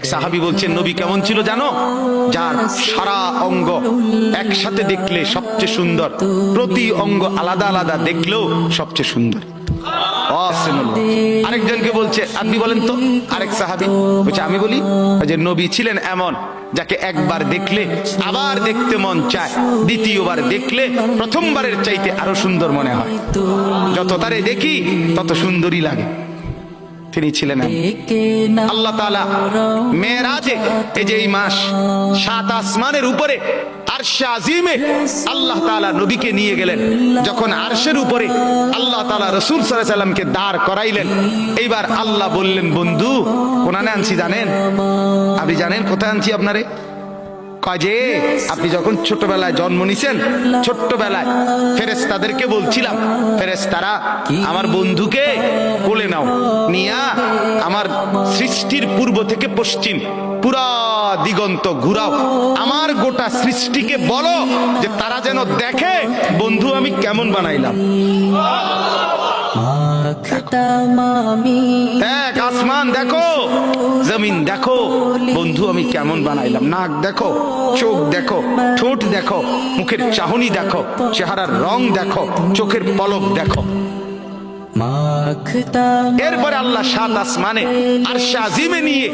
এক সাহাবি বলছেন, নবী কেমন ছিল জানো? যার সারা অঙ্গ একসাথে দেখলে সবচেয়ে সুন্দর, প্রতি অঙ্গ আলাদা আলাদা দেখলেও সবচেয়ে সুন্দর। আরেকজনকে বলছে, আপনি বলেন তো? আরেক সাহাবি বলছে, আমি বলি যে নবী ছিলেন এমন, যাকে একবার দেখলে আবার দেখতে মন চায়, দ্বিতীয়বার দেখলে প্রথমবারের চাইতে আরও সুন্দর মনে হয়। যত তারে দেখি, তত সুন্দরই লাগে। তিনি ছিলেন আল্লাহ তালা মেয়েরাজে এই যে এই মাস সাত আসমানের উপরে আরশে আজিমে আল্লাহ তাআলা নবীকে নিয়ে গেলেন। যখন আরশের উপরে আল্লাহ তালা রসুল সাল্লামকে দাঁড় করাইলেন, এইবার আল্লাহ বললেন, বন্ধু কোনানে আনছি জানেন? আপনি জানেন কোথায় আনছি আপনারে? কাজে। আপনি যখন ছোটবেলায় জন্ম নিছেন ছোট্টবেলায় ফেরেস তাদেরকে বলছিলাম ফেরেস তারা আমার বন্ধুকে কোলে নাও নিয়া আমার সৃষ্টির পূর্ব থেকে পশ্চিম পুরা দিগন্ত ঘুরাও। আমার গোটা সৃষ্টিকে বলো যে তারা যেন দেখে বন্ধু আমি কেমন বানাইলাম। এক আসমান দেখো। জমিন দেখো। বন্ধু আমি কেমন বানাইলাম? নাক দেখো চোখ দেখো ঠোঁট দেখো মুখের চাহনি দেখো চেহারার রং দেখো চোখের পলক দেখো। এরপরে আল্লাহ সাত আসমানে আর সাজিমে নিয়ে